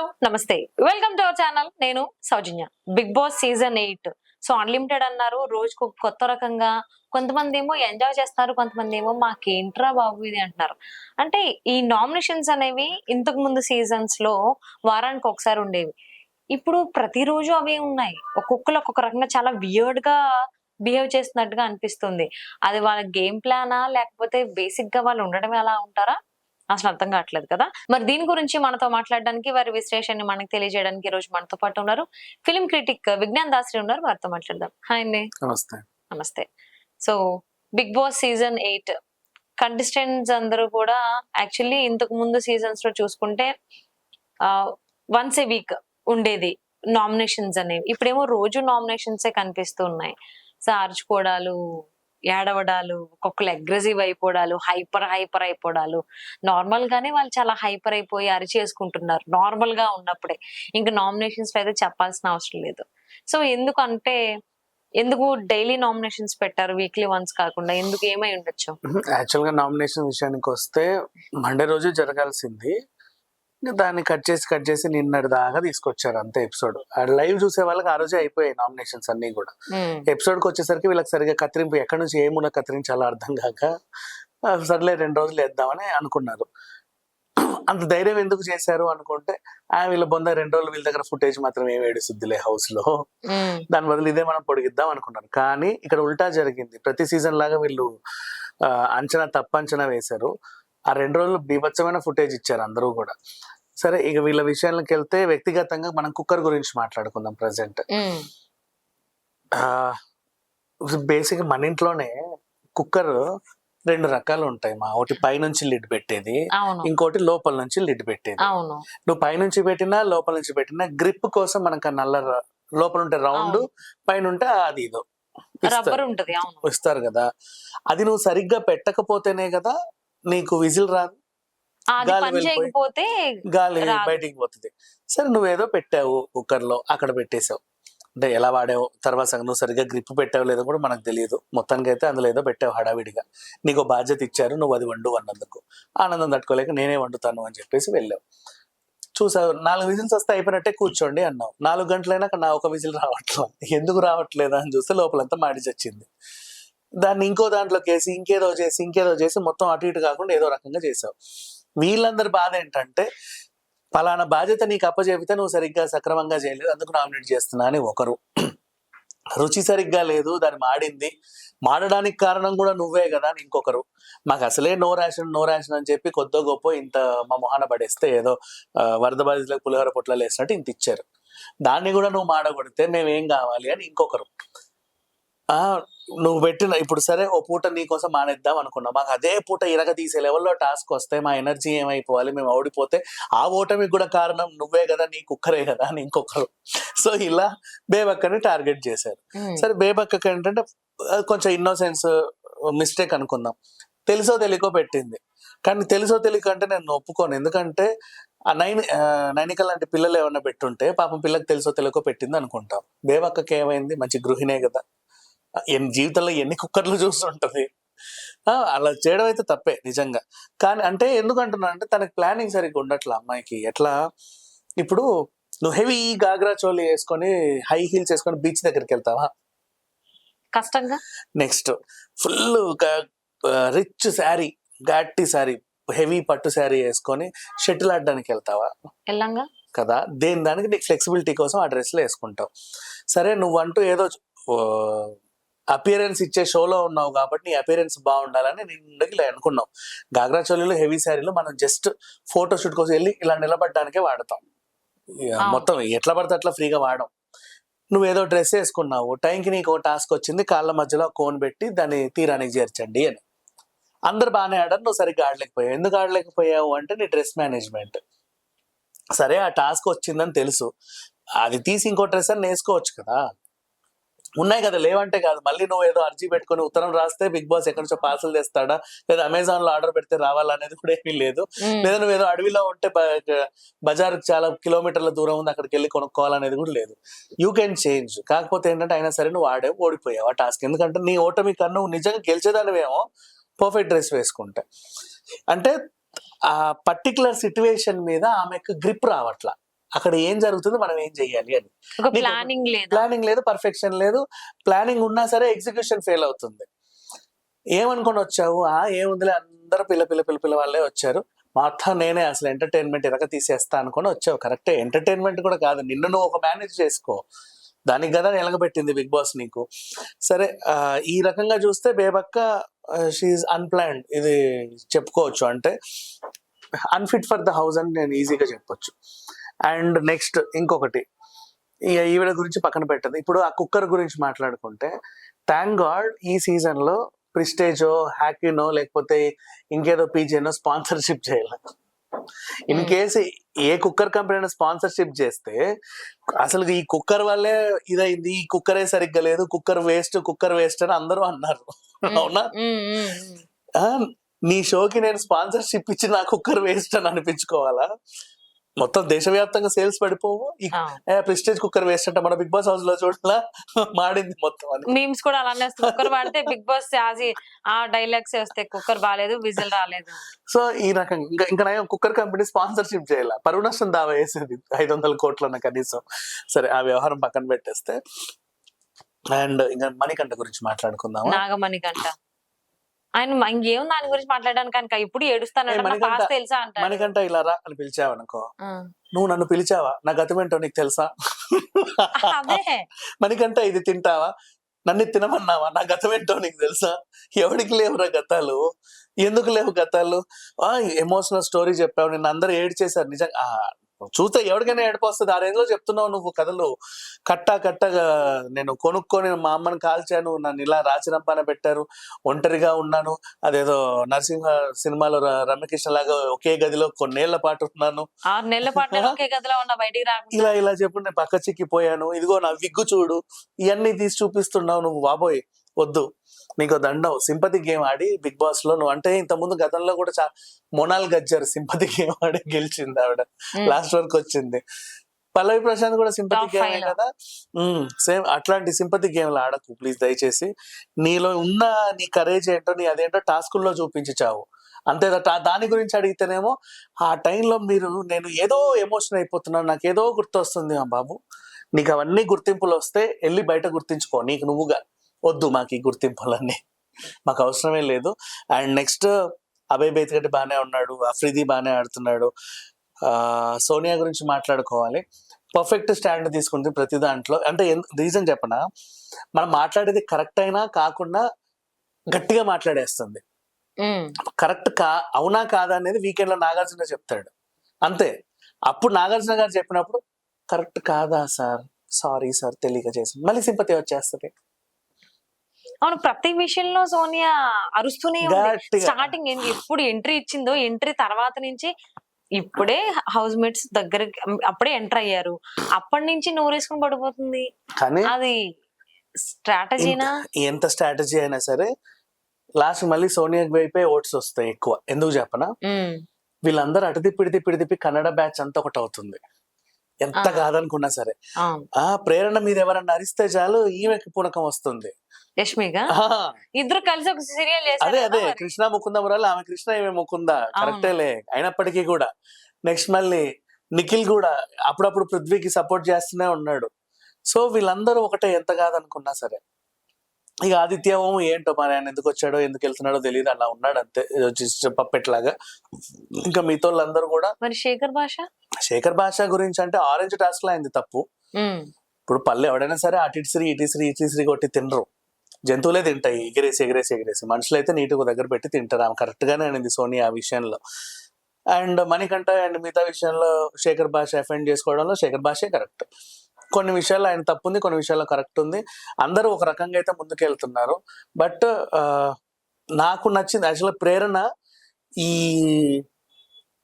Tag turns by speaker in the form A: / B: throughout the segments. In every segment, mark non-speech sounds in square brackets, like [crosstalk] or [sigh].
A: Hello నమస్తే. Welcome to our channel నేను Soujanya. Bigg Boss season eight so unlimited అన్నారు. రోజుకు కొత్త రకంగా కొంతమంది ఏమో ఎంజాయ్ చేస్తున్నారు కొంతమంది ఏమో మాకేంట్రా బాబు ఇది అంటున్నారు. అంటే ఈ నామినేషన్స్ అనేవి ఇంతకు ముందు సీజన్స్లో వారానికి ఒకసారి ఉండేవి. ఇప్పుడు ప్రతిరోజు అవి ఉన్నాయి. ఒక్కొక్కరు ఒక్కొక్క రకంగా చాలా వియర్డ్గా బిహేవ్ చేస్తున్నట్టుగా అనిపిస్తుంది. అది వాళ్ళ గేమ్ ప్లానా లేకపోతే బేసిక్గా వాళ్ళు ఉండడం ఎలా ఉంటారా? అసలు అర్థం కావట్లేదు కదా. మరి దీని గురించి మనతో మాట్లాడడానికి వారి విశ్లేషణని మనకు తెలియజేయడానికి ఈ రోజు మనతో పాటు ఉన్నారు ఫిలిం క్రిటిక్ విజ్ఞాన్ దాసరి ఉన్నారు. వారితో మాట్లాడదాం. హాయ్ అండి.
B: నమస్తే.
A: నమస్తే. So Bigg Boss season eight contestants అందరూ కూడా యాక్చువల్లీ ఇంతకు ముందు సీజన్స్లో చూసుకుంటే వన్స్ ఏ వీక్ ఉండేది నామినేషన్స్ అనేవి. ఇప్పుడేమో రోజు నామినేషన్స్ కనిపిస్తూ ఉన్నాయి. సో అరుచుకోవడాలు ఏడవడాలు ఒక్కొక్కరు అగ్రెసివ్ అయిపోవడాలు హైపర్ హైపర్ అయిపోవడాలు. నార్మల్ గానే వాళ్ళు చాలా హైపర్ అయిపోయి అరిచేసుకుంటున్నారు నార్మల్గా ఉన్నప్పుడే. ఇంకా నామినేషన్స్ అయితే చెప్పాల్సిన అవసరం లేదు. సో ఎందుకు అంటే ఎందుకు డైలీ నామినేషన్స్ పెట్టారు వీక్లీ వన్స్ కాకుండా? ఎందుకు ఏమై ఉండొచ్చు?
B: యాక్చువల్గా నామినేషన్ విషయానికి వస్తే మండే రోజు జరగాల్సింది. ఇంకా దాన్ని కట్ చేసి కట్ చేసి నిన్నటి దాకా తీసుకొచ్చారు అంతే ఎపిసోడ్. లైవ్ చూసే వాళ్ళకి ఆ రోజే అయిపోయాయి నామినేషన్స్ అన్ని కూడా. ఎపిసోడ్కి వచ్చేసరికి వీళ్ళకి సరిగా కత్తిరింపు ఎక్కడి నుంచి ఏమున్న కత్తిరించాలో అర్థం కాక సర్లే రెండు రోజులు వేద్దామని అనుకున్నారు. అంత ధైర్యం ఎందుకు చేశారు అనుకుంటే ఆ వీళ్ళ బొంద రెండు రోజులు వీళ్ళ దగ్గర ఫుటేజ్ మాత్రం ఏం ఏడుస్తుందిలే
A: హౌస్లో
B: దాని బదులు ఇదే మనం పొడిగిద్దాం అనుకున్నారు. కానీ ఇక్కడ ఉల్టా జరిగింది. ప్రతి సీజన్ లాగా వీళ్ళు అంచనా తప్పు అంచనా వేశారు. ఆ రెండు రోజులు బీభత్సమైన ఫుటేజ్ ఇచ్చారు అందరూ కూడా. సరే ఇక వీళ్ళ విషయాలకు వెళ్తే వ్యక్తిగతంగా మనం కుక్కర్ గురించి మాట్లాడుకుందాం ప్రజెంట్ బేసిక్ మన ఇంట్లోనే కుక్కర్ రెండు రకాలు ఉంటాయి మా. ఒకటి పైనుంచి లిడ్ పెట్టేది ఇంకోటి లోపల నుంచి లిడ్ పెట్టేది. నువ్వు పైనుంచి పెట్టినా లోపల నుంచి పెట్టినా గ్రిప్ కోసం మనకు ఆ నల్ల లోపల ఉంటే రౌండ్. పైన ఉంటే అది ఇదో. ఇస్తారు కదా. అది నువ్వు సరిగ్గా పెట్టకపోతేనే కదా నీకు విజిల్ రాదు. గాలి గాలి. బయటికి పోతుంది. సరే నువ్వేదో పెట్టావు కుక్కర్లో అక్కడ పెట్టేశావు. అంటే ఎలా వాడావు? తర్వాత నువ్వు సరిగ్గా గ్రిప్ పెట్టావు లేదో కూడా మనకు తెలియదు. మొత్తానికి అయితే అందులో ఏదో పెట్టావు హడావిడిగా. నీకు బాధ్యత ఇచ్చారు నువ్వు అది వండు అన్నందుకు. ఆనందం తట్టుకోలేక నేనే వండుతాను అని చెప్పేసి వెళ్ళావు. చూసావు నాలుగు విజిల్స్ వస్తే అయిపోయినట్టే కూర్చోండి అన్నావు. నాలుగు గంటలైనాక నా ఒక విజిల్ రావట్లేదు ఎందుకు రావట్లేదా అని చూస్తే లోపలంతా మాడి చచ్చింది. దాన్ని ఇంకో దాంట్లోకి వేసి ఇంకేదో చేసి ఇంకేదో చేసి మొత్తం అటు ఇటు కాకుండా ఏదో రకంగా చేసావు. వీళ్ళందరి బాధ ఏంటంటే పలానా బాధ్యత నీకు అప్పచెపితే నువ్వు సరిగ్గా సక్రమంగా చేయలేదు అందుకు నామినేట్ చేస్తున్నా అని ఒకరు. రుచి సరిగ్గా లేదు దాన్ని మాడింది. మాడడానికి కారణం కూడా నువ్వే కదా అని ఇంకొకరు. మాకు అసలే నో రేషన్ నో రేషన్ అని చెప్పి కొద్దో గొప్ప ఇంత మా మొహాన పడేస్తే ఏదో వరద బాధితులకు పులిహోర పొట్లాలు వేసినట్టు ఇంత ఇచ్చారు. దాన్ని కూడా నువ్వు మాడగొడితే మేము ఏం కావాలి అని ఇంకొకరు. నువ్వు పెట్టిన ఇప్పుడు సరే ఓ పూట నీకోసం మానేద్దాం అనుకున్నాం. మాకు అదే పూట ఇరగ తీసే లెవెల్లో టాస్క్ వస్తే మా ఎనర్జీ ఏమైపోవాలి మేము ఓడిపోతే ఆ ఓటమికి కూడా కారణం నువ్వే కదా నీ కుక్కరే కదా అని ఇంకొకరు. సో ఇలా బేబక్కని టార్గెట్ చేశారు. సరే బేబక్కకి ఏంటంటే కొంచెం ఇన్నోసెన్స్ మిస్టేక్ అనుకుందాం. తెలుసో తెలియకో పెట్టింది. కానీ తెలుసో తెలియక అంటే నేను ఒప్పుకోను. ఎందుకంటే ఆ నైన్ నైనిక లాంటి పిల్లలు ఏమన్నా పెట్టుంటే పాపం పిల్లకి తెలుసో తెలియకో పెట్టింది అనుకుంటాం. బేబక్కకి ఏమైంది? మంచి గృహిణే కదా. జీవితంలో ఎన్ని కుక్కర్లు చూస్తుంటది? అలా చేయడం అయితే తప్పే నిజంగా. కానీ అంటే ఎందుకు అంటున్నా అంటే తనకి ప్లానింగ్ సరిగ్గా ఉండట్లా అమ్మాయికి. ఎట్లా? ఇప్పుడు నువ్వు హెవీ గాగ్రా చోలి వేసుకొని హై హీల్స్ వేసుకొని బీచ్ దగ్గరికి వెళ్తావా?
A: కష్టంగా?
B: నెక్స్ట్ ఫుల్ రిచ్ శారీ గట్టి శారీ హెవీ పట్టు శారీ వేసుకొని షటిల్ ఆడడానికి వెళ్తావా?
A: ఎల్లంగా
B: కదా దేని దానికి నీకు ఫ్లెక్సిబిలిటీ కోసం ఆ డ్రెస్లో వేసుకుంటావు. సరే నువ్వంటూ ఏదో అపియరెన్స్ ఇచ్చే షోలో ఉన్నావు కాబట్టి నీ అపియరెన్స్ బాగుండాలని నేను ఇలా అనుకున్నావు. గాగ్రా చోలీలో హెవీ శారీలో మనం జస్ట్ ఫోటో షూట్ కోసం వెళ్ళి ఇలా నిలబడడానికే వాడతాం. మొత్తం ఎట్లా పడితే అట్లా ఫ్రీగా వాడం. నువ్వు ఏదో డ్రెస్ వేసుకున్నావు టైంకి నీకు టాస్క్ వచ్చింది కాళ్ళ మధ్యలో కోన్ పెట్టి దాన్ని తీరానికి చేర్చండి అని. అందరు బాగానే ఆడారు నువ్వు సరిగ్గా ఆడలేకపోయావు. ఎందుకు ఆడలేకపోయావు అంటే నీ డ్రెస్ మేనేజ్మెంట్ సరే ఆ టాస్క్ వచ్చిందని తెలుసు. అది తీసి ఇంకో డ్రెస్ అని వేసుకోవచ్చు కదా. ఉన్నాయి కదా లేవంటే కాదు. మళ్ళీ నువ్వు ఏదో అర్జీ పెట్టుకొని ఉత్తరం రాస్తే బిగ్ బాస్ ఎక్కడి నుంచో పార్సల్ తెస్తాడా? లేదా అమెజాన్లో ఆర్డర్ పెడితే రావాలనేది కూడా ఏమీ లేదు. లేదా నువ్వు ఏదో అడవిలో ఉంటే బజార్ చాలా కిలోమీటర్ల దూరం ఉంది అక్కడికి వెళ్ళి కొనుక్కోవాలనేది కూడా లేదు. You can change. కాకపోతే ఏంటంటే అయినా సరే నువ్వు ఆడే ఓడిపోయావు ఆ టాస్క్. ఎందుకంటే నీ ఓటమి కన్నా నిజంగా గెలిచేదానివేమో పర్ఫెక్ట్ డ్రెస్ వేసుకుంటే. అంటే ఆ పర్టికులర్ సిచ్యువేషన్ మీద ఆమెకు గ్రిప్ రావట్లా. అక్కడ ఏం జరుగుతుంది మనం ఏం చెయ్యాలి అని.
A: ప్లానింగ్ లేదా.
B: ప్లానింగ్ లేదు పర్ఫెక్షన్ లేదు. ప్లానింగ్ ఉన్నా సరే ఎగ్జిక్యూషన్ ఫెయిల్ అవుతుంది. ఏమనుకొని వచ్చావు? ఆ ఏముందిలే అందరూ పిల్ల పిల్ల పిల్ల పిల్ల వాళ్ళే వచ్చారు. మొత్తం నేనే అసలు ఎంటర్టైన్మెంట్ ఎరగ తీసేస్తా అనుకొని వచ్చావు. కరెక్టే ఎంటర్టైన్మెంట్ కూడా కాదు. నిన్ను నువ్వు ఒక మేనేజ్ చేసుకో. దానికి కదా ఎలగబెట్టింది బిగ్ బాస్ నీకు. సరే ఈ రకంగా చూస్తే బేబక్క షీఈ్ అన్ప్లాన్డ్ ఇది చెప్పుకోవచ్చు అంటే అన్ఫిట్ ఫర్ ద హౌస్ అని నేను ఈజీగా చెప్పొచ్చు. అండ్ నెక్స్ట్ ఇంకొకటి. ఇక ఈవిడ గురించి పక్కన పెట్టదు ఇప్పుడు ఆ కుక్కర్ గురించి మాట్లాడుకుంటే థ్యాంక్ గాడ్ ఈ సీజన్లో ప్రిస్టేజో హ్యాకీనో లేకపోతే ఇంకేదో పీజీనో స్పాన్సర్షిప్ చేయాలి. In
A: Hmm.
B: Case a cooker company sponsorship చేస్తే అసలు ఈ కుక్కర్ వల్లే ఇదైంది ఈ కుక్కరే సరిగ్గా లేదు కుక్కర్ వేస్ట్ కుక్కర్ వేస్ట్ అని అందరూ అన్నారు. అవునా?
A: ఉమ్, ఉమ్.
B: ఆ, నీ షోకి నేను స్పాన్సర్షిప్ ఇచ్చి నా కుక్కర్ వేస్ట్ అని అనిపించుకోవాలా? మొత్తం దేశవ్యాప్తంగా సేల్స్ పడిపోవు. ప్రిస్టేజ్ కుక్కర్ వేస్ట్ అంటే మన బిగ్ బాస్ హౌస్లో చూడలా? మాడింది మొత్తం
A: మీమ్స్ కూడా అలానే కుక్కర్ వాడితే బిగ్ బాస్ అది ఆ డైలాగ్స్ వస్తాయి కుక్కర్ బాగాలేదు విజిల్ రాలేదు.
B: సో ఈ రకంగా ఇంకా ఇంకా నయం కుక్కర్ కంపెనీ స్పాన్సర్షిప్ చేయాల? పరువు నష్టం దావా వేసేది ఐదు వందల కోట్లన్న కనీసం. సరే ఆ వ్యవహారం పక్కన పెట్టేస్తే. అండ్ ఇంకా మణికంఠ గురించి మాట్లాడుకుందామా?
A: నాగమణి గంట ఆయన ఇంకేం దాని గురించి మాట్లాడడానికి కనుక ఇప్పుడు ఏడుస్తానంట
B: ఏ, మణికంఠ-
A: పాస్ తెలుసా అంటారు
B: మణికంఠ ఇలా రా అని పిలిచావనుకో. నువ్వు నన్ను పిలిచావా? నా గతం ఏంటో నీకు తెలుసా?
A: అదే.
B: మణికంఠ ఇది తింటావా? నన్ను తినమన్నావా? నా గతం ఏంటో నీకు తెలుసా? ఎవరికి లేవురా గతాలు? ఎందుకు లేవు గతాలు? ఆ ఎమోషనల్ స్టోరీ చెప్పావు. నిన్ను అందరూ ఏడ్ చేశారు నిజంగా చూస్తే ఎవరికైనా ఏడుపు వస్తుంది ఆ రేంజ్లో చెప్తున్నావు నువ్వు కథలు. కట్ట కట్టగా నేను కొనుక్కొని మా అమ్మని కాల్చాను. నన్ను ఇలా రాచిరంపాన పెట్టారు. ఒంటరిగా ఉన్నాను. అదేదో నరసింహ సినిమాలో రమ్యకృష్ణ లాగా ఒకే గదిలో కొన్నేళ్ళ పాటు ఉన్నాను.
A: ఆరు నెలల పాటు నేను ఒకే గదిలో ఉన్న బయటికి రాకుండా.
B: ఇలా ఇలా చెప్పు నేను పక్క చిక్కిపోయాను. ఇదిగో నా విగ్గు చూడు. ఇవన్నీ తీసి చూపిస్తున్నావు నువ్వు బాబోయ్. వద్దు. నీకు దండం సింపతి గేమ్ ఆడి బిగ్ బాస్లో నువ్వు అంటే ఇంత ముందు గతంలో కూడా చా మొనాల్ గజ్జర్ సింపతి గేమ్ ఆడి గెలిచింది ఆవిడ. లాస్ట్ వరకు వచ్చింది. పల్లవి ప్రశాంత్ కూడా సింపతి గేమ్. కదా? సేమ్ అట్లాంటి సింపతి గేమ్లు ఆడకు ప్లీజ్ దయచేసి. నీలో ఉన్న నీ కరేజ్ ఏంటో నీ అదేంటో టాస్కుల్లో చూపించి చావు. అంతే దాని గురించి అడిగితేనేమో ఆ టైంలో మీరు నేను ఏదో ఎమోషన్ అయిపోతున్నాను నాకు ఏదో గుర్తొస్తుంది ఆ బాబు. నీకు అవన్నీ గుర్తింపులు వస్తే వెళ్ళి బయట గుర్తించుకో. నీకు నువ్వుగా. వద్దు మాకు ఈ గుర్తింపులన్నీ. మాకు అవసరమే లేదు. అండ్ నెక్స్ట్ అభయ్ బేతిగడ్డి బాగానే ఉన్నాడు అఫ్రిది బాగానే ఆడుతున్నాడు. సోనియా గురించి మాట్లాడుకోవాలి. పర్ఫెక్ట్ స్టాండ్ తీసుకుంది ప్రతి దాంట్లో. అంటే రీజన్ చెప్పనా? మనం మాట్లాడేది కరెక్ట్ అయినా కాకుండా గట్టిగా మాట్లాడేస్తుంది. కరెక్ట్ కా అవునా కాదా అనేది వీకెండ్లో నాగార్జున చెప్తాడు. అంతే. అప్పుడు నాగార్జున గారు చెప్పినప్పుడు కరెక్ట్ కాదా సార్? సారీ సార్ తెలియక చేసి మళ్ళీ సింపతి వచ్చేస్తుంది.
A: అవును ప్రతి విషయంలో సోనియా అరుస్తూనే ఉంది. స్టార్టింగ్ ఎప్పుడు ఎంట్రీ ఇచ్చిందో ఎంట్రీ తర్వాత నుంచి ఇప్పుడే హౌస్ మేట్స్ దగ్గర అప్పుడే ఎంటర్ అయ్యారు. అప్పటి నుంచి నూరేసుకుని పడిపోతుంది.
B: కానీ
A: అది స్ట్రాటజీనా?
B: ఎంత స్ట్రాటజీ అయినా సరే లాస్ట్ మళ్ళీ సోనియా వైపే ఓట్స్ వస్తాయి ఎక్కువ. ఎందుకు చెప్పనా. వీళ్ళందరూ అటు తిప్పి ఇటు తిప్పి ఇటు తిప్పి కన్నడ బ్యాచ్ అంతా ఒకటి అవుతుంది ఎంత. కాదనుకున్నా సరే. ఆ ప్రేరణ మీద ఎవరన్నా అరిస్తే చాలు ఈమెకి పూనకం వస్తుంది.
A: ఇద్దరు కలిసి ఒక సీరియల్
B: అదే అదే. కృష్ణ ముకుంద మురాలు ఆమె కృష్ణ ఈమె ముకుంద. కరెక్టేలే అయినప్పటికీ కూడా. నెక్స్ట్ మళ్ళీ నిఖిల్ కూడా అప్పుడప్పుడు పృథ్వీకి సపోర్ట్ చేస్తూనే ఉన్నాడు. సో వీళ్ళందరూ ఒకటే ఎంత కాదనుకున్నా సరే. ఇక ఆదిత్య ఓం ఏంటో మరి? ఆయన ఎందుకు వచ్చాడో ఎందుకు వెళ్తున్నాడో తెలియదు. అలా ఉన్నాడు అంతే. ఏదో చిన్న పప్పెట్లాగా ఇంకా మిగతా వాళ్ళందరూ కూడా
A: మరి శేఖర్ భాష?
B: శేఖర్ భాష గురించి అంటే ఆరెంజ్ టాస్క్లో అయింది తప్పు. ఇప్పుడు పల్లె ఎవడైనా సరే అటు ఇటుసిరి ఇటుసిరి కొట్టి తినరు. జంతువులే తింటాయి. ఎగిరేసి ఎగిరేసి ఎగిరేసి. మనుషులు అయితే నీట్గా దగ్గర పెట్టి తింటారు. ఆమె కరెక్ట్ గానే అనింది సోనియా ఆ విషయంలో. అండ్ మణికంఠ అండ్ మిగతా విషయంలో శేఖర్ భాష అఫెండ్ చేసుకోవడంలో శేఖర్ భాషే కరెక్ట్. కొన్ని విషయాల్లో ఆయన తప్పు ఉంది కొన్ని విషయాల్లో కరెక్ట్ ఉంది అందరూ ఒక రకంగా అయితే ముందుకెళ్తున్నారు. బట్ నాకు నచ్చింది యాక్చువల్గా ప్రేరణ ఈ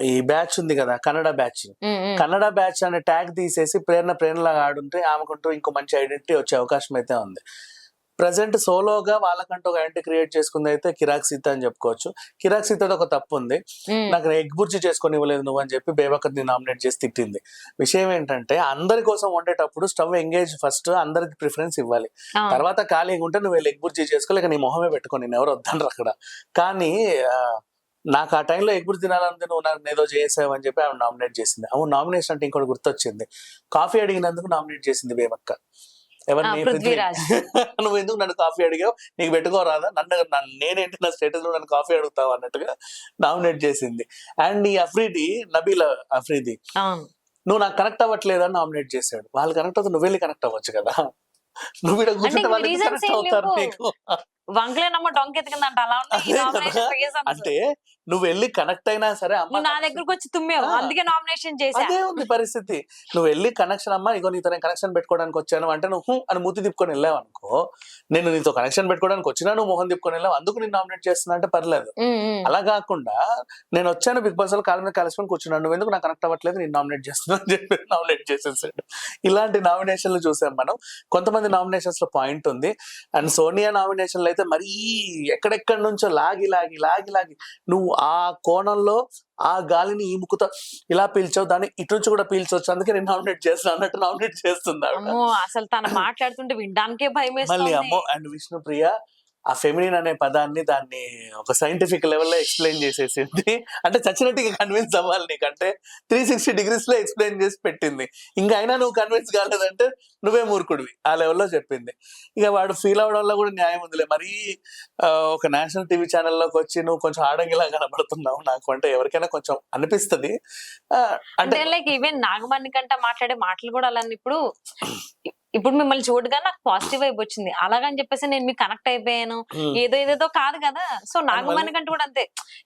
B: ఈ బ్యాచ్ ఉంది కదా కన్నడ బ్యాచ్. కన్నడ బ్యాచ్ అనే ట్యాగ్ తీసేసి ప్రేరణ ప్రేరణలాగా ఆడుంటే ఆమెకుంటూ ఇంకో మంచి ఐడెంటిటీ వచ్చే అవకాశం అయితే ఉంది. ప్రజెంట్ సోలోగా వాళ్ళకంటూ ఒక ఐడెంటిటీ క్రియేట్ చేసుకుంది అయితే కిరాక్ సీత అని చెప్పుకోవచ్చు. కిరాక్ సీతది ఒక తప్పు ఉంది. నాకు ఎగ్ బుర్జీ చేసుకొని ఇవ్వలేదు నువ్వు అని చెప్పి బేబకర్ని నామినేట్ చేసి తిట్టింది. విషయం ఏంటంటే అందరి కోసం వండేటప్పుడు స్టవ్ ఎంగేజ్ ఫస్ట్ అందరికి ప్రిఫరెన్స్ ఇవ్వాలి. తర్వాత ఖాళీగా ఉంటే నువ్వు ఎగ్ బుర్జీ చేసుకోలేక నీ మొహమే పెట్టుకొని నేను ఎవరు వద్దనరు అక్కడ. కానీ నాకు ఆ టైంలో ఎగురు తినాలంటే నువ్వు నన్ను ఏదో చేసావు అని చెప్పి ఆమె నామినేట్ చేసింది. అవును నామినేషన్ అంటే ఇంకోటి గుర్తొచ్చింది. కాఫీ అడిగినందుకు నామినేట్ చేసింది బేబక్క.
A: పృథ్వీరాజ్. [laughs]
B: నువ్వు ఎందుకు నన్ను కాఫీ అడిగావు? నీకు పెట్టుకోరాదా నన్ను నేనేంటి నా స్టేటస్లో నన్ను కాఫీ అడుగుతావు అన్నట్టుగా నామినేట్ చేసింది. అండ్ ఈ అఫ్రీది నబీల్ అఫ్రీది నువ్వు నాకు కనెక్ట్ అవ్వట్లేదని నామినేట్ చేశాడు. వాళ్ళు కనెక్ట్ అవుతా నువ్వు వెళ్ళి కనెక్ట్ అవ్వచ్చు కదా. నువ్వు ఇక్కడ కూర్చుంటే వాళ్ళు కనెక్ట్ అవుతారు. నీకు?
A: వంకలేనమ్మ డొంక ఎత్తుకుందంట అలా ఉన్నాయి.
B: అంటే నువ్వు వెళ్ళి కనెక్ట్ అయినా సరే అమ్మ
A: నా దగ్గరకు వచ్చి తుమ్మావు. అందుకే నామినేషన్
B: అదే ఉంది పరిస్థితి. నువ్వు వెళ్ళి కనెక్షన్ అమ్మా ఇగో నీతో కనెక్షన్ పెట్టుకోవడానికి వచ్చాను అంటే నువ్వు అని మూతి తిప్పుకొని వెళ్ళావు అనుకో నేను నీతో కనెక్షన్ పెట్టుకోవడానికి వచ్చినా నువ్వు మొహం తిప్పుకొని వెళ్ళావు అందుకు నేను నామినేట్ చేస్తున్నా అంటే పర్లేదు. అలా కాకుండా నేను వచ్చాను బిగ్ బాస్లో కాళ్ళ మీద కలిసిపోయి కూర్చున్నాను. నువ్వు ఎందుకు నాకు కనెక్ట్ అవ్వట్లేదు? నేను నామినేట్ చేస్తున్నా అని చెప్పి నామినేట్ చేసేసాడు. ఇలాంటి నామినేషన్లు చూసాం మనం. కొంతమంది నామినేషన్స్లో పాయింట్ ఉంది. అండ్ సోనియా నామినేషన్లు అయితే మరీ ఎక్కడెక్కడి నుంచో లాగి లాగి లాగి లాగి నువ్వు ఆ కోణంలో ఆ గాలిని ఈ ముక్కుతో ఇలా పీల్చావు దాన్ని ఇటు నుంచి కూడా పీల్చవచ్చు. అందుకే నేను నామినేట్ చేస్తాను అన్నట్టు నామినేట్ చేస్తుంది
A: అసలు తన మాట్లాడుతుంటే వినడానికే భయం
B: మళ్ళీ అమ్మో! అండ్ విష్ణుప్రియ ఆ ఫెమినిన్ అనే పదాన్ని దాన్ని ఒక సైంటిఫిక్ లెవెల్లో ఎక్స్ప్లెయిన్ చేసేసింది. అంటే చచ్చినట్టుగా కన్విన్స్ అవ్వాలి నీకు అంటే త్రీ సిక్స్టీ డిగ్రీస్లో ఎక్స్ప్లెయిన్ చేసి పెట్టింది. ఇంకా అయినా నువ్వు కన్విన్స్ కాలేదంటే నువ్వే మూర్ఖుడివి ఆ లెవెల్లో చెప్పింది. ఇక వాడు ఫీల్ అవడంలో కూడా న్యాయం ఉందిలే. మరీ ఒక నేషనల్ టీవీ ఛానల్లోకి వచ్చి నువ్వు కొంచెం ఆడంగిలా కనబడుతున్నావు నాకు అంటే ఎవరికైనా కొంచెం అనిపిస్తుంది. అంటే
A: అంటే లైక్ ఈవెన్ నాగమణి కంటే మాట్లాడే మాటలు కూడా అలా ఇప్పుడు ఇప్పుడు మిమ్మల్ని చూడగా నాకు పాజిటివ్ వైబ్ వచ్చింది. అలాగని చెప్పేసి నేను మీకు కనెక్ట్ అయిపోయాను. ఏదో ఏదేదో కాదు కదా. సో నాగమణి కంటే కూడా అంతే.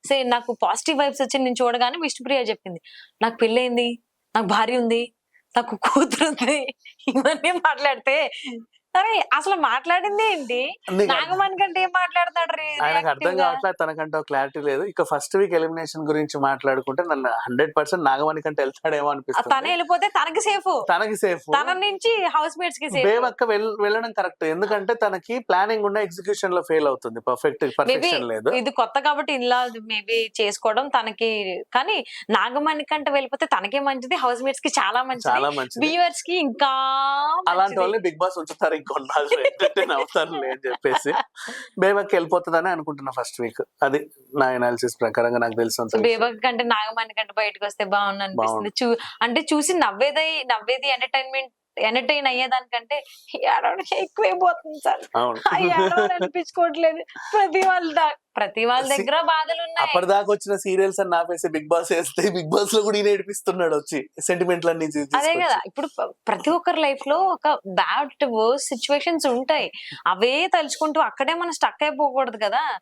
A: సే నాకు పాజిటివ్ వైబ్స్ వచ్చి నేను చూడగానే విష్ణుప్రియ చెప్పింది. నాకు పెళ్ళైంది నాకు భార్య ఉంది. నాకు కూతురు ఉంది [laughs] ఇవన్నీ మాట్లాడితే అసలు మాట్లాడింది ఏంటి? నాగమణి కంటే ఏం మాట్లాడతాడు రే
B: ఆయనకు అర్థం? కావట్లేదు తనకంటే క్లారిటీ లేదు. ఇక ఫస్ట్ వీక్ ఎలిమినేషన్ గురించి మాట్లాడుకుంటే నన్ను హండ్రెడ్ పర్సెంట్ నాగమణి కంటే వెళ్తాడేమో
A: ఆ తనే
B: అనిపిస్తుంది.
A: వెళ్ళిపోతే తనకి సేఫ్
B: తనకి సేఫ్
A: తన నుంచి హౌస్ మేట్స్కి సేఫ్
B: బేవక్క వెళ్ళడం కరెక్ట్ ఎందుకంటే తనకి ప్లానింగ్ ఉన్న ఎగ్జిక్యూషన్లో ఫెయిల్ అవుతుంది. పర్ఫెక్ట్ పర్ఫెక్షన్ లేదు.
A: ఇది కొత్త కాబట్టి ఇలా మేబీ చేసుకోవడం తనకి కానీ నాగమణి కంటే వెళ్ళిపోతే తనకే మంచిది. హౌస్ మేట్స్కి చాలా మంచిది.
B: చాలా మంచిది.
A: వ్యూవర్స్కి ఇంకా
B: అలాంటి. వాళ్ళని బిగ్ బాస్ ఉంచుతారు ఇంకొన్నాళ్ళు ఎంటర్టైన్ అవుతారులే అని చెప్పేసి బేవక్క వెళ్ళిపోతుందని అనుకుంటున్నా ఫస్ట్ వీక్ అది నా ఎనాలిసిస్ ప్రకారంగా నాకు తెలిసినంత
A: బేబక్ కంటే నాగమణి కంటే బయటకు వస్తే బాగుంది అనిపిస్తుంది. చూ అంటే చూసి నవ్వేది నవ్వేది ఎంటర్టైన్మెంట్ ఎంటర్టైన్ అయ్యేదానికంటే ఎక్కువైపోతుంది సార్. అనిపించుకోవట్లేదు. ప్రతి వాళ్ళ దా- ప్రతి వాళ్ళ దగ్గర బాధలు ఉన్నాయి
B: అప్పటిదాకా వచ్చిన సీరియల్స్ అని ఆపేసి బిగ్ బాస్ వేస్తే బిగ్ బాస్లో కూడా ఈయన ఏడిపిస్తున్నాడు వచ్చి సెంటిమెంట్లన్నీ
A: అదే
B: తీసుకొచ్చి.
A: కదా ఇప్పుడు ప్రతి ఒక్కరి లైఫ్లో ఒక బ్యాడ్ వర్స్ సిచ్యువేషన్స్ ఉంటాయి. అవే తలుచుకుంటూ అక్కడే మనం స్టక్ అయిపోకూడదు కదా.